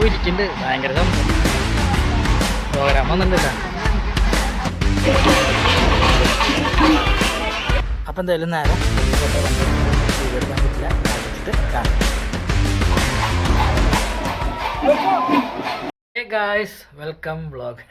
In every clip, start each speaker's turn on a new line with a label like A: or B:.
A: പോയി ഇരിക്കുന്നുണ്ട്. ഭയങ്കര പ്രോഗ്രാം വന്നിട്ടില്ല അപ്പം എന്തായാലും നേരെ എടുക്കാൻ പറ്റില്ല കാണിച്ചിട്ട് കാണാം ഗായ്സ് വെൽക്കം വ്ളോഗ്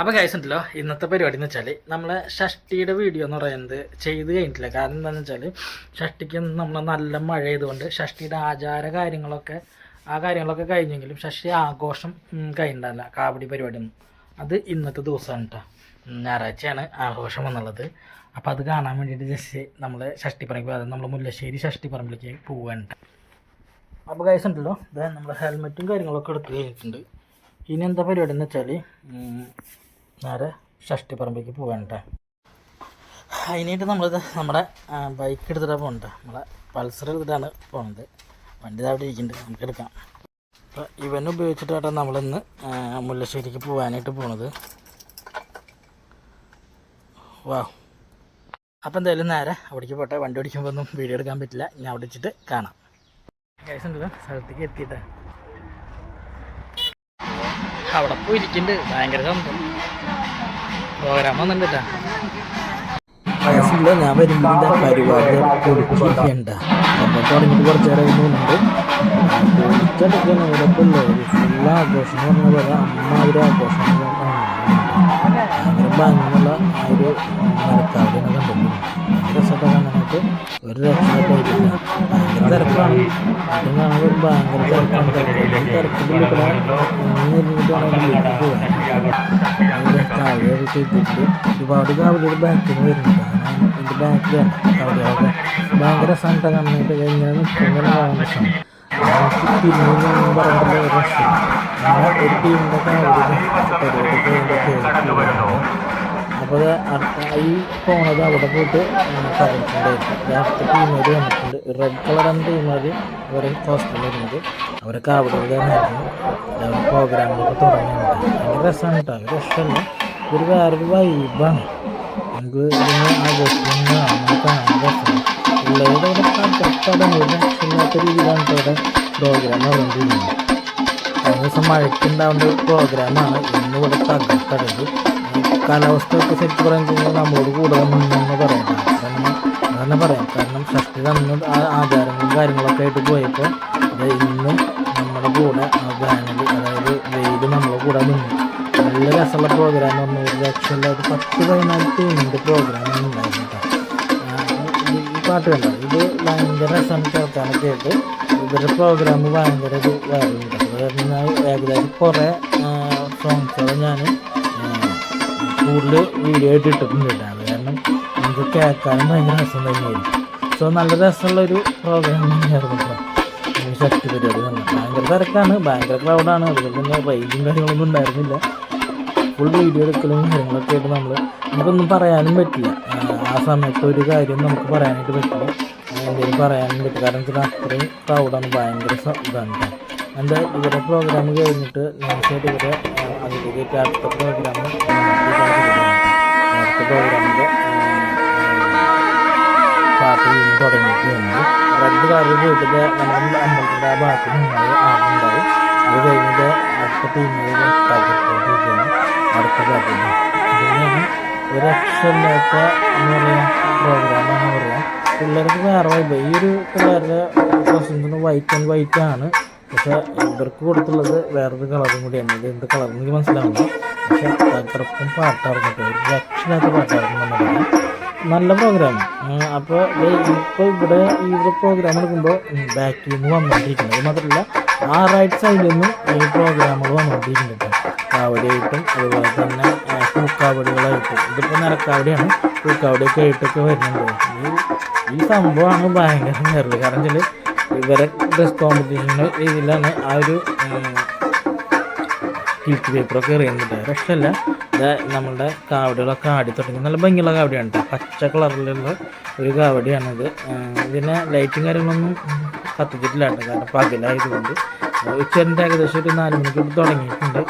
A: അപ്പോൾ ഗൈസ് ഉണ്ടല്ലോ ഇന്നത്തെ പരിപാടി എന്ന് വെച്ചാൽ നമ്മൾ ഷഷ്ടിയുടെ വീഡിയോ എന്ന് പറയുന്നത് ചെയ്ത് കഴിഞ്ഞിട്ടില്ല. കാരണം എന്താണെന്ന് വെച്ചാൽ ഷഷ്ടിക്ക് നമ്മൾ നല്ല മഴ ചെയ്തുകൊണ്ട് ഷഷ്ടിയുടെ ആചാര കാര്യങ്ങളൊക്കെ ആ കാര്യങ്ങളൊക്കെ കഴിഞ്ഞെങ്കിലും ഷഷ്ടി ആഘോഷം കഴിഞ്ഞിട്ടല്ല കാവടി പരിപാടിയൊന്നും. അത് ഇന്നത്തെ ദിവസമാണ് കേട്ടോ ഞായറാഴ്ചയാണ് ആഘോഷം എന്നുള്ളത്. അപ്പോൾ അത് കാണാൻ വേണ്ടിയിട്ട് ജസ്റ്റ് നമ്മൾ ഷഷ്ടിപ്പറമ്പിൽ അതായത് നമ്മൾ മുല്ലശ്ശേരി ഷഷ്ടിപ്പറമ്പിലേക്ക് പോവാനുണ്ട് അപ്പോൾ ഗൈസ് ഉണ്ടല്ലോ ഇത് നമ്മൾ ഹെൽമെറ്റും കാര്യങ്ങളൊക്കെ എടുത്ത് കഴിഞ്ഞിട്ടുണ്ട്. ഇനി എന്താ പരിപാടി എന്ന് വെച്ചാൽ നേരെ ഷഷ്ടിപ്പറമ്പിലേക്ക് പോകണ്ട അതിനായിട്ട് നമ്മൾ നമ്മുടെ ബൈക്ക് എടുത്തിട്ടാണ് പോകണ്ടേ നമ്മളെ പൾസർ എടുത്തിട്ടാണ് പോകുന്നത് വണ്ടി അവിടെ ഇരിക്കുന്നുണ്ട്. നമുക്ക് എടുക്കാം. അപ്പോൾ ഇവൻ ഉപയോഗിച്ചിട്ടാണ് നമ്മളിന്ന് മുല്ലശ്ശേരിക്ക് പോകാനായിട്ട് പോണത്. വാ. അപ്പോൾ എന്തായാലും നേരെ അവിടേക്ക് പോട്ടെ. വണ്ടി ഓടിക്കുമ്പോൾ ഒന്നും വീഡിയോ എടുക്കാൻ പറ്റില്ല. ഞാൻ അവിടെ വെച്ചിട്ട് കാണാം. ഉണ്ട് സ്ഥലത്തേക്ക് എത്തിയിട്ട്. അവിടെ പോയിരിക്കുന്നുണ്ട്. ഭയങ്കര സംഭവം പ്രോഗ്രാം വന്നിട്ടില്ല വയസ്സില്ല ഞാൻ വരുമ്പോൾ പരിപാടി പൊളിച്ചിരിക്കണ്ട അപ്പോൾ തുടങ്ങിയിട്ട് കുറച്ച് നേരം പോകുന്നുണ്ട് പൊളിച്ചെടുക്കണം ഇവിടെ പിള്ളേർ ഫുൾ ആഘോഷം എന്ന് പറഞ്ഞ പോലെ അമ്മാതിരി ആഘോഷം ഭംഗിയുള്ള ഒരു മരക്കാടിനെ കണ്ടിട്ടുണ്ട് കാണാനായിട്ട് ഒരു രക്ഷയില്ല ഭയങ്കര തിരക്കാണ്. അതും കാണുമ്പോൾ ഭയങ്കര തിരക്കാണ്. തിരക്കിന്റെ അതിന്റെ കാവ്യൊക്കെ ചെയ്തിട്ട് ഒരുപാട് കാവലിയുടെ ബാക്കിൽ നിന്ന് വരുന്നുണ്ട് ഇതിന്റെ ബാക്കിലാണ് കാവലികളൊക്കെ ഭയങ്കര സണ്ട കാണാനായിട്ട് കഴിഞ്ഞാൽ നിൽക്കുന്ന രസമാണ് പിന്നീട് പറയുമ്പോൾ ഒരു രസം ഒരു ടീമിന്റെ കാവലിയുടെ പരിപാടി അപ്പോൾ ഈ പോണത് അവിടെ പോയിട്ട് പറഞ്ഞിട്ടുണ്ടായിരുന്നു ടീം വരെ വന്നിട്ടുണ്ട്. റെഡ് കളറാണ് ടീമേർ അവരെ ഹോസ്റ്റലിൽ വരുന്നത് അവരെ കാവലുകാരായിരുന്നു അവർ പ്രോഗ്രാമുകളൊക്കെ തുടങ്ങിയിട്ടുണ്ട് ഭയങ്കര രസമാണ് കേട്ടോ. അവർ രസമല്ല. ഒരു വേറൊരു വൈബാണ് നമുക്ക് ഇന്ന് ആഘോഷിക്കുന്ന അങ്ങനെ കാണാൻ രസമാണ്. പിള്ളേരുടെ അവിടെ രീതിയിലാണ് അവിടെ പ്രോഗ്രാം നടന്നിരുന്നത് കഴിഞ്ഞ ദിവസം മഴയ്ക്കുണ്ടാവേണ്ട ഒരു പ്രോഗ്രാമാണ് ഇന്ന് ഇവിടെ തകർത്തടങ്ങി കാലാവസ്ഥ ഒക്കെ ശരിക്കും കഴിഞ്ഞാൽ നമ്മളോട് കൂടുതൽ നിന്നെന്ന് പറയാം. കാരണം അതന്നെ പറയാം. കാരണം ഷഷ്ടി അന്ന് ആ ആചാരങ്ങളും കാര്യങ്ങളൊക്കെ ആയിട്ട് പോയപ്പോൾ അത് ഇന്ന് നമ്മുടെ കൂടെ ആ വേനൽ അതായത് വെയിൽ നമ്മുടെ കൂടെ നിന്നു. നല്ല രസമുള്ള പ്രോഗ്രാം പറഞ്ഞു ഒരു ലക്ഷമില്ല ഒരു പത്ത് പതിനാല് ടീമിന്റെ പ്രോഗ്രാമാണ് ഉണ്ടായിരുന്നു ഈ പാട്ട് കണ്ടോ? ഇത് ഭയങ്കര രസം കേൾക്കാനൊക്കെ ആയിട്ട്. ഇവരുടെ പ്രോഗ്രാം ഭയങ്കര ഒരു ഞാൻ ഏകദേശം കുറേ സോങ്സുകൾ ഞാൻ കൂടുതൽ വീഡിയോ ആയിട്ട് ഇട്ടിട്ടുണ്ട് കാരണം നമുക്ക് കേൾക്കാനും ഭയങ്കര രസം തന്നെയായിരിക്കും. സോ നല്ല രസമുള്ളൊരു പ്രോഗ്രാം തന്നെയായിരുന്നു ശക്തി പരിപാടി തന്നെ ഭയങ്കര തിരക്കാണ് ഭയങ്കര ക്രൗഡാണ് അതുപോലെ തന്നെ റേഞ്ചും കാര്യങ്ങളൊന്നും ഉണ്ടായിരുന്നില്ല. ഫുൾ വീഡിയോ എടുക്കലും കാര്യങ്ങളൊക്കെ ആയിട്ട് നമ്മൾ നമുക്കൊന്നും പറയാനും പറ്റില്ല. ആ, സമയത്ത് ഒരു കാര്യം നമുക്ക് പറയാനായിട്ട് പറ്റില്ല. എന്തെങ്കിലും പറയാനും പറ്റില്ല. കാരണം വെച്ചാൽ അത്രയും ക്രൗഡാണ് ഭയങ്കര ഇതാണ് എന്റെ ഇവരുടെ പ്രോഗ്രാം കഴിഞ്ഞിട്ട് നേരത്തെ ഇവരെ അതിലേക്ക് അടുത്ത പ്രോഗ്രാം പ്രോഗ്രാമിന്റെ ഇന്ന് തുടങ്ങിയിട്ടുണ്ട്. റെഡ് കാർഡ് ദേ നമ്മുടെ അമ്പലത്തിന്റെ ആ ഭാഗത്ത് നിന്നായി ആളുണ്ടാവും അത് കഴിഞ്ഞിട്ട് അടുത്ത ടീമിൽ തകർത്തോണ്ടിരിക്കുകയാണ് അടുത്ത അങ്ങനെയാണ് ഒരു അക്ഷരമില്ലാത്ത എന്ന് പറയുക പ്രോഗ്രാമാണ് പറയുക പിള്ളേർക്ക് വേറെ വൈബ് ഈ ഒരു പിള്ളേരുടെ പ്രശ്നത്തിന് വൈറ്റ് ആൻഡ് വൈറ്റ് ആണ്. പക്ഷെ ഇവർക്ക് കൊടുത്തുള്ളത് വേറൊരു കളറും കൂടിയാണ്. ഇത് എന്ത് കളർ എനിക്ക് മനസ്സിലാവുന്നു പക്ഷെ തകർപ്പും പാട്ടായിരുന്നു ഒരു രക്ഷയില്ലാത്ത പാട്ടായിരുന്നു പറയാം. നല്ല പ്രോഗ്രാം അപ്പോൾ ഇപ്പോൾ ഇവിടെ ഈ ഒരു പ്രോഗ്രാം എടുക്കുമ്പോൾ ബാക്കിൽ നിന്ന് വന്നുകൊണ്ടിരിക്കുന്നത് അത് മാത്രമല്ല ആ റൈറ്റ് സൈഡിൽ നിന്ന് ഈ പ്രോഗ്രാമുകൾ വന്നുകൊണ്ടിരിക്കുന്നുണ്ട് കാവടിയായിട്ടും അതുപോലെ തന്നെ പൂക്കാവടികളായിട്ടും ഇതിപ്പോൾ നിരക്കാവടിയാണ് പൂക്കാവടിയൊക്കെ ആയിട്ടൊക്കെ വരുന്നുണ്ട്. ഈ ഈ സംഭവമാണ് ഭയങ്കര നേരൽ കാരണം വെച്ചാൽ ഇവരെ ഡ്രസ് കോമ്പറ്റീഷന്റെ ഇതിലാണ് ആ ഒരു ടിഷ്യൂ പേപ്പറൊക്കെ എറിയുന്നുണ്ട് പക്ഷല്ല ഇത് നമ്മളുടെ കാവടികളൊക്കെ ആടി തുടങ്ങി. നല്ല ഭംഗിയുള്ള കാവടിയാണ് പച്ച കളറിലുള്ള ഒരു കാവടിയാണിത്. ഇതിനെ ലൈറ്റും കാര്യങ്ങളൊന്നും കത്തിച്ചിട്ടില്ല കേട്ടോ കാരണം പകലായതുകൊണ്ട് ഉച്ചേന്റെ ഏകദേശം ഒരു നാല് മണിക്കൂർ തുടങ്ങിയിട്ടുണ്ട്.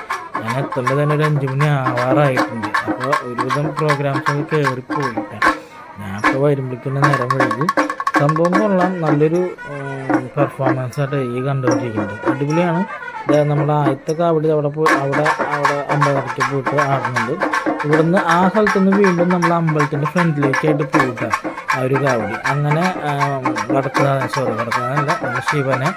A: ഞാൻ എത്തുമ്പോൾ തന്നെ ഒരു അഞ്ച് മണി ആവാറായിട്ടുണ്ട്. അപ്പോൾ ഒരുവിധം പ്രോഗ്രാംസ് ഒക്കെ കയറി പോയിട്ട് ഞാൻ ഇപ്പോൾ വരുമ്പോഴേക്കും നേരം വൈകി. സംഭവം കൊള്ളാം. നല്ലൊരു പെർഫോമൻസ് ആയിട്ട് ഈ കണ്ടുകൊണ്ടിരിക്കുന്നത്. അടിപൊളിയാണ്. നമ്മുടെ ആദ്യത്തെ കാവടി അവിടെ പോയി അവിടെ അവിടെ അമ്പലത്തിൽ പോയിട്ട് ആടുന്നുണ്ട്. ഇവിടുന്ന് ആ സ്ഥലത്ത് നിന്ന് വീണ്ടും നമ്മൾ അമ്പലത്തിന്റെ ഫ്രണ്ടിലേക്കായിട്ട് പോയിട്ട് ആ ഒരു കാവടി. അങ്ങനെ വടക്കുന്ന സോറി വടക്കുന്നതല്ല നമ്മുടെ ശിവനെ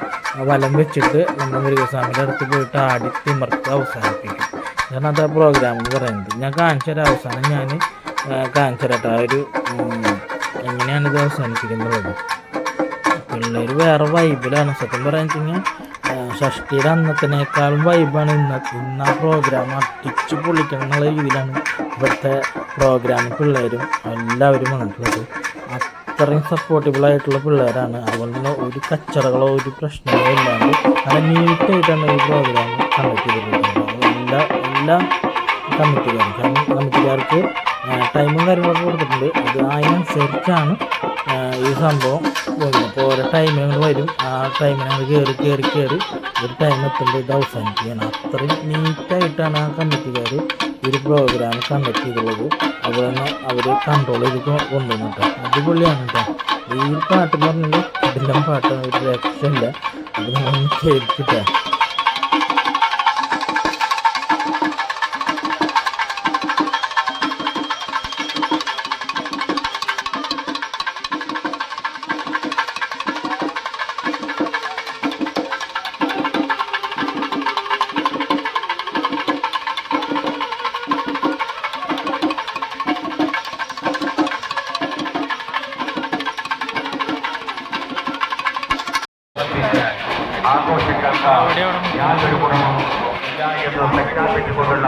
A: വലം വെച്ചിട്ട് നമ്മുടെ മൃഗസ്വാമിയുടെ അടുത്ത് പോയിട്ട് ആടി തിമർത്ത് അവസാനിപ്പിക്കും. കാരണം അത് ആ പ്രോഗ്രാം എന്ന് പറയുന്നത്. ഞാൻ കാണിച്ചൊരു അവസാനം ഞാൻ കാണിച്ചു ആ ഒരു എങ്ങനെയാണ് ഇത് അവസാനിപ്പിക്കുന്നത്. പിള്ളേർ വേറെ വൈബിലാണ് സത്യം പറയാൻ വെച്ച് കഴിഞ്ഞാൽ ഷഷ്ടിയുടെ അന്നത്തിനേക്കാളും വൈബാണ് ഇന്ന. ഇന്ന് പ്രോഗ്രാം അട്ടിച്ച് പൊളിക്കണം എന്നുള്ള രീതിയിലാണ് ഇവിടുത്തെ പ്രോഗ്രാം പിള്ളേരും എല്ലാവരും വന്നിട്ടുള്ളത്. അത്രയും സപ്പോർട്ടബിൾ ആയിട്ടുള്ള പിള്ളേരാണ്. അതുപോലെ തന്നെ ഒരു കച്ചറകളോ ഒരു പ്രശ്നങ്ങളോ ഇല്ലാണ്ട് നല്ല നീറ്റായിട്ടാണ് ഈ പ്രോഗ്രാം കണ്ടക്ട് ചെയ്തിട്ടുള്ളത് എല്ലാ എല്ലാ കമ്മിറ്റിക്കാരും കാരണം കമ്മിറ്റിക്കാർക്ക് ടൈമും കാര്യങ്ങളൊക്കെ കൊടുത്തിട്ടുണ്ട്. അത് അതിനനുസരിച്ചാണ് ഈ സംഭവം പോകുന്നത് അപ്പോൾ ഓരോ ടൈമുകൾ വരും. ആ ടൈമിനങ്ങൾ കയറി കയറി കയറി ഒരു ടൈം എത്തുമ്പോൾ ഇത് അവസാനിക്കുകയാണ്. അത്രയും നീറ്റായിട്ടാണ് ആ കമ്മിറ്റിക്കാർ ഒരു പ്രോഗ്രാം കണ്ടക്ട് ചെയ്തുള്ളത് അതുപോലെ തന്നെ അവർ കൺട്രോൾ ചെയ്ത് കൊണ്ടുവന്നു കേട്ടോ. അടിപൊളിയാണ് കേട്ടോ. ഈ പാട്ട് പറഞ്ഞാൽ ഇതിന്റെ പാട്ട് ഒരു രക്ഷയില്ല. അത് നമ്മൾ കേൾക്കിട്ടേ.
B: ആഘോഷങ്ങൾക്ക് യാതൊരു ഗുണവും ഇല്ല എന്ന് പ്രഖ്യാപിച്ചുകൊണ്ടുള്ള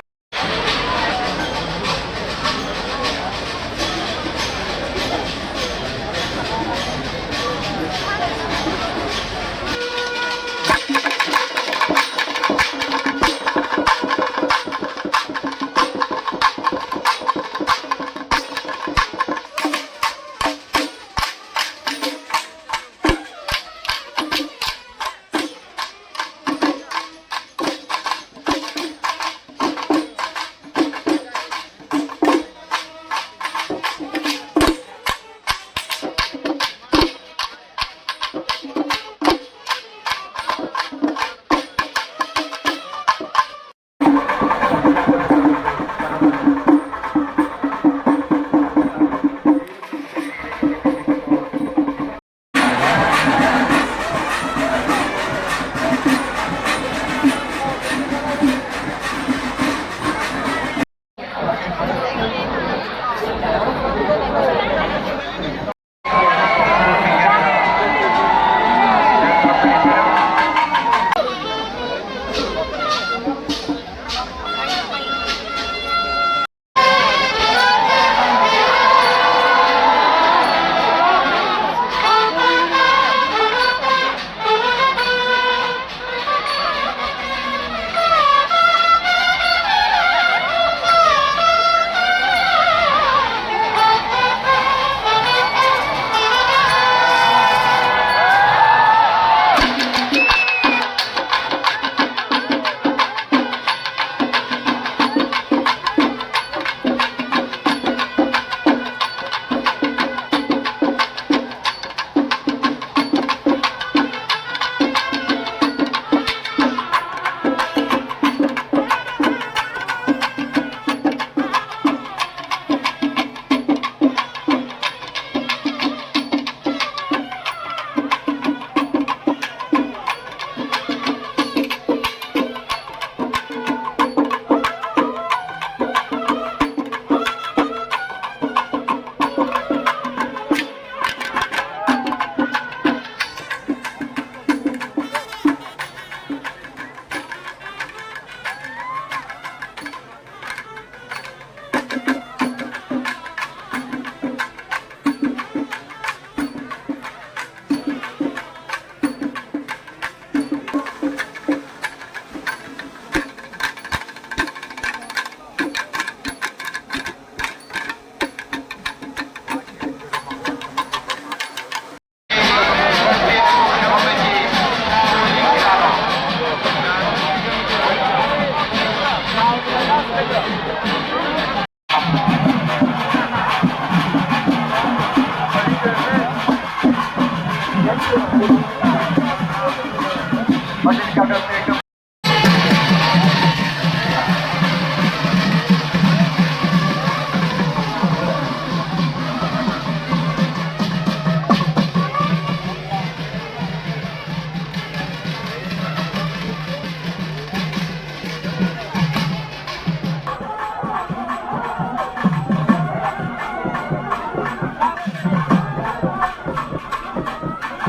B: やった!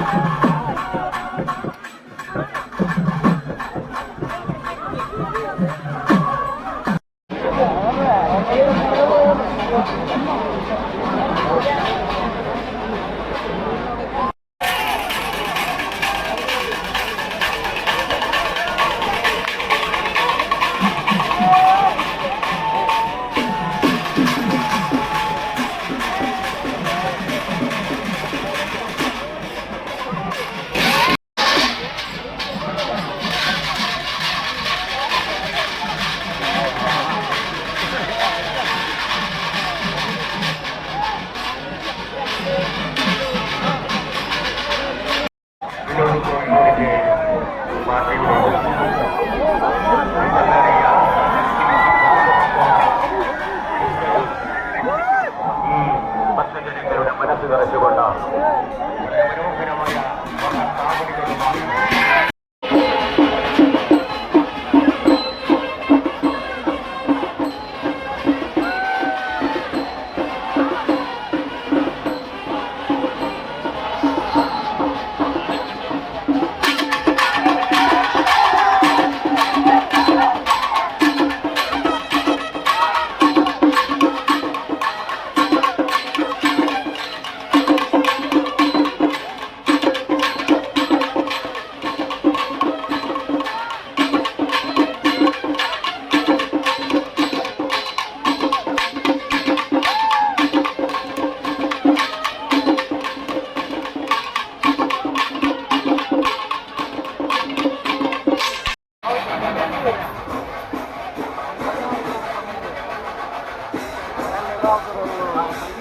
B: Thank you. お
A: いしい。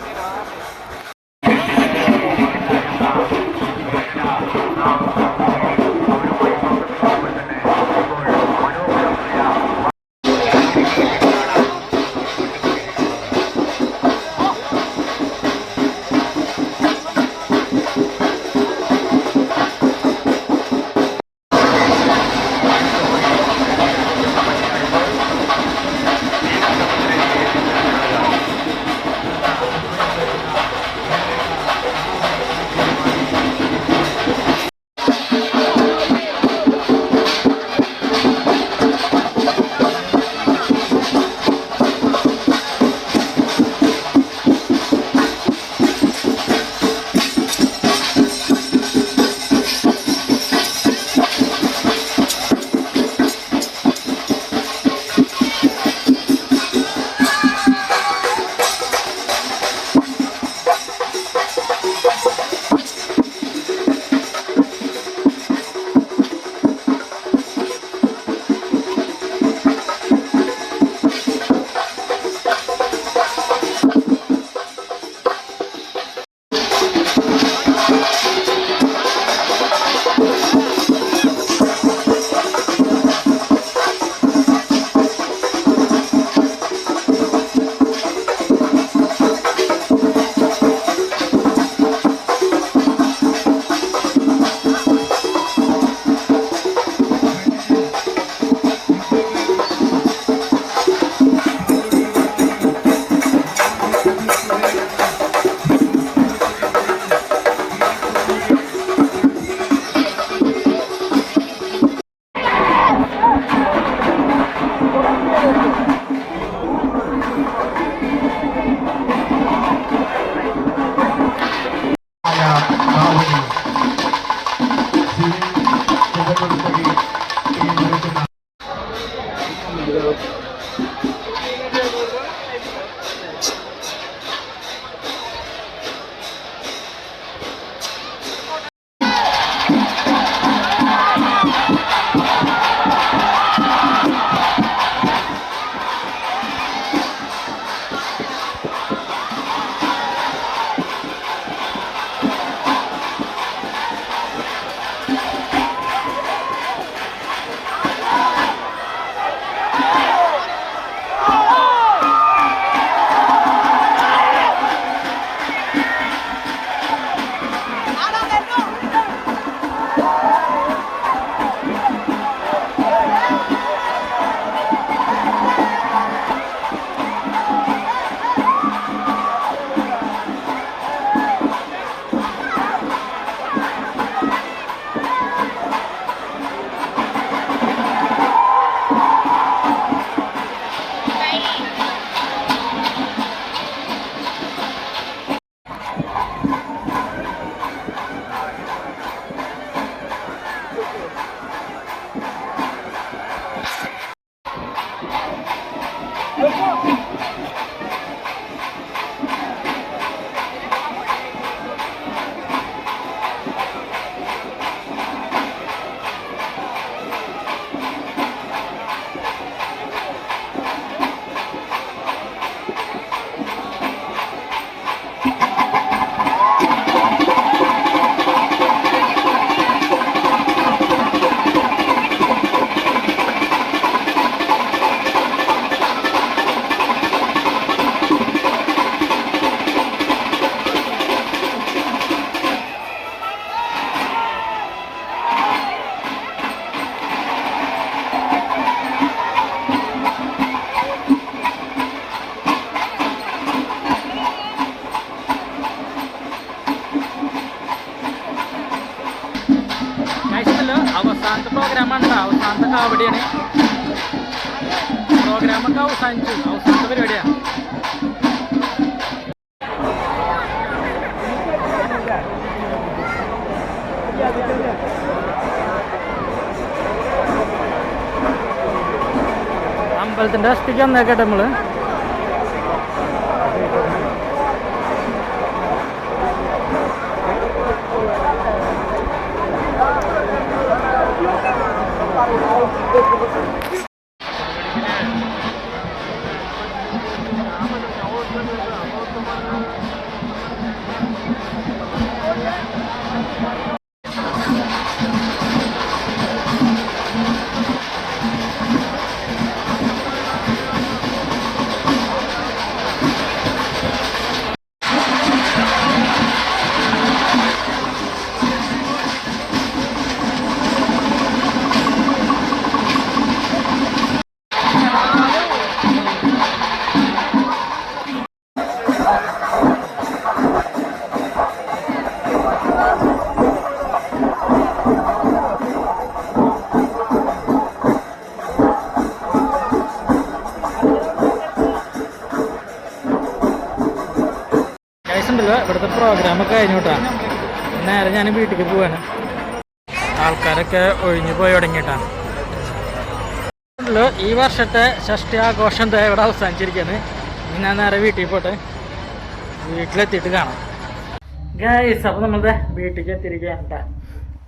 A: പ്രോഗ്രാമൊക്കെ അവസാനിച്ചു അവസാനത്തെ പരിപാടിയാണ് അമ്പലത്തിന്റെ അസ്ഥിക്ക് വന്നേക്കട്ടെ നമ്മൾ. ഉണ്ടല്ലോ ഇവിടുത്തെ പ്രോഗ്രാമൊക്കെ കഴിഞ്ഞു കേട്ടാ നേരെ ഞാൻ വീട്ടിലേക്ക് പോവാണ്. ആൾക്കാരൊക്കെ ഒഴിഞ്ഞു പോയി തുടങ്ങിയിട്ടാണ് ഈ വർഷത്തെ ഷഷ്ടി ആഘോഷം ഇവിടെ അവസാനിച്ചിരിക്കുകയാണ് ഇനി ഞാൻ നേരെ വീട്ടിൽ പോട്ടെ. വീട്ടിലെത്തിയിട്ട് കാണാം. ഗൈസ് അപ്പോൾ നമ്മളുടെ വീട്ടിലേക്ക് എത്തിയിരിക്കുകയാണ് കേട്ടോ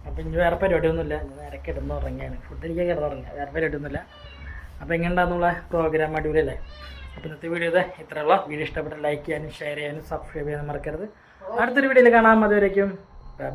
A: അപ്പോൾ ഇനി വേറെ പരിപാടിയൊന്നുമില്ല. നേരെ കിടന്നുറങ്ങിയാണ് ഫുഡ് എനിക്ക് കിടന്ന് ഉറങ്ങുക വേറെ പരിപാടിയൊന്നുമില്ല. അപ്പോൾ എങ്ങനെയുണ്ടാകുന്നുള്ള പ്രോഗ്രാം അടിപൊളിയല്ലേ? അപ്പോൾ ഇന്നത്തെ വീഡിയോ ഇത്. ഇത്രയുള്ള വീഡിയോ ഇഷ്ടപ്പെട്ട ലൈക്ക് ചെയ്യാനും ഷെയർ ചെയ്യാനും സബ്സ്ക്രൈബ് ചെയ്യാനും മറക്കരുത്. അടുത്തൊരു വീഡിയോയിൽ കാണാം. അതുവരേക്കും. ബൈ